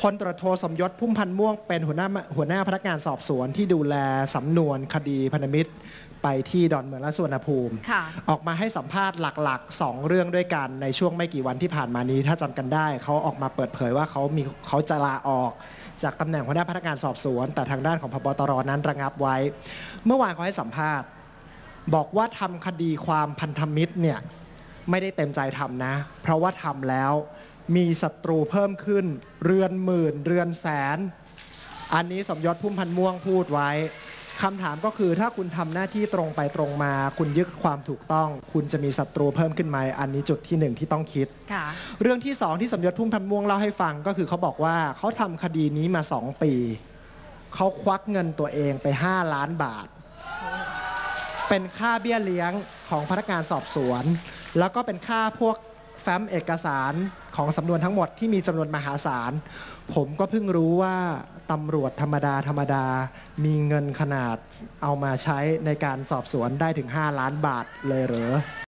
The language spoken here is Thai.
พลตำรวจโทสมยศพุ่มพันธ์ม่วงเป็นหัวหน้าหัวหน้าพนักงานสอบสวนที่ดูแลสำนวนคดีพันธมิตรไปที่ดอนเมืองและสุวรรณภูมิค่ะออกมาให้สัมภาษณ์หลักๆ 2 เรื่องด้วยกันในช่วงไม่กี่วันที่ผ่านมานี้ ถ้าจำกันได้ เขาออกมาเปิดเผยว่าเขามีเขาจะลาออก จากตำแหน่งหัวหน้าพนักงานสอบสวน แต่ทางด้านของพบตรนั้นระงับไว้ เมื่อวานเขาให้สัมภาษณ์ บอกว่าทำคดีความพันธมิตรเนี่ยไม่ได้เต็มใจทำนะ เพราะว่าทำแล้ว มีศัตรูเพิ่มขึ้น เรือนหมื่น เรือนแสน อันนี้สมยศพุ่มพันธ์ม่วงพูดไว้คำถามก็คือถ้าคุณทำหน้าที่ตรงไปตรงมา คุณยึดความถูกต้อง คุณจะมีศัตรูเพิ่มขึ้นไหมอันนี้จุดที่หนึ่งที่ต้องคิดค่ะเรื่องที่สองที่สมยศพุ่มพันธ์ม่วงเล่าให้ฟังก็คือเขาบอกว่าเขาทำคดีนี้มาสองปีเขาควักเงินตัวเองไป 5 ล้านบาท เป็นค่าเบี้ยเลี้ยงของพนักงานสอบสวน แล้วก็เป็นค่าพวก แฟ้มเอกสารของสำนวนทั้งหมดที่มีจำนวนมหาศาล ผมก็เพิ่งรู้ว่าตำรวจธรรมดาธรรมดา มีเงินขนาดเอามาใช้ในการสอบสวนได้ถึง 5 ล้านบาทเลยเหรอ